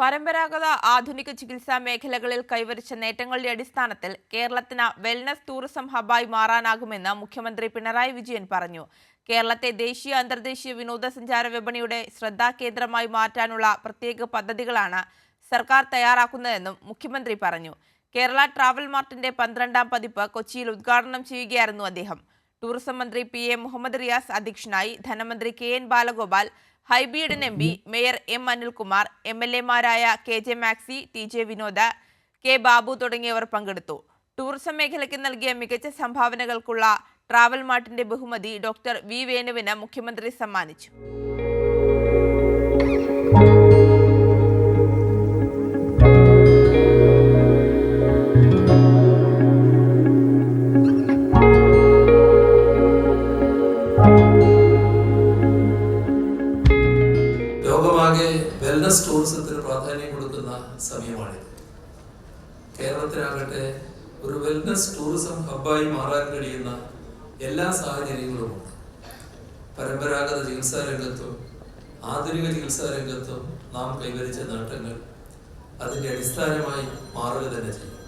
പരമ്പരാഗത ആധുനിക ചികിത്സാ മേഖലകളിൽ കൈവരിച്ച നേട്ടങ്ങളുടെ അടിസ്ഥാനത്തിൽ കേരളത്തിന് വെൽനസ് ടൂറിസം ഹബായി മാറാനാകുമെന്ന് മുഖ്യമന്ത്രി പിണറായി വിജയൻ പറഞ്ഞു. കേരളത്തെ ദേശീയ അന്തർദേശീയ വിനോദസഞ്ചാര വിപണിയുടെ ശ്രദ്ധാകേന്ദ്രമായി മാറ്റാനുള്ള പ്രത്യേക പദ്ധതികളാണ് സർക്കാർ തയ്യാറാക്കുന്നതെന്നും മുഖ്യമന്ത്രി പറഞ്ഞു. കേരള ട്രാവൽ മാർട്ടിന്റെ പന്ത്രണ്ടാം പതിപ്പ് കൊച്ചിയിൽ ഉദ്ഘാടനം ചെയ്യുകയായിരുന്നു അദ്ദേഹം. ടൂറിസം മന്ത്രി പി എ മുഹമ്മദ് റിയാസ് അധ്യക്ഷനായി ധനമന്ത്രി K N Balagopal ഹൈബിയുടെ M P mayor M Anilkumar M L എമാരായ K J Maxi T J Vinod K Babu തുടങ്ങിയവർ പങ്കെടുത്തു. ടൂറിസം മേഖലയ്ക്ക് നൽകിയ മികച്ച സംഭാവനകൾക്കുള്ള ട്രാവൽ മാർട്ടിന്റെ ബഹുമതി ഡോക്ടർ വി വേണുവിന് മുഖ്യമന്ത്രി സമ്മാനിച്ചു. ലോകമാകെ വെൽനസ് ടൂറിസത്തിന് പ്രാധാന്യം കൊടുക്കുന്ന സമയമാണിത്. കേരളത്തിനാകട്ടെ ഒരു വെൽനസ് ടൂറിസം ഹബ്ബായി മാറാൻ കഴിയുന്ന എല്ലാ സാഹചര്യങ്ങളുമുണ്ട് പരമ്പരാഗത ചികിത്സാ രംഗത്തും ആധുനിക ചികിത്സാ രംഗത്തും നാം കൈവരിച്ച നേട്ടങ്ങൾ അതിന്റെ അടിസ്ഥാനമായി മാറുക തന്നെ ചെയ്യും.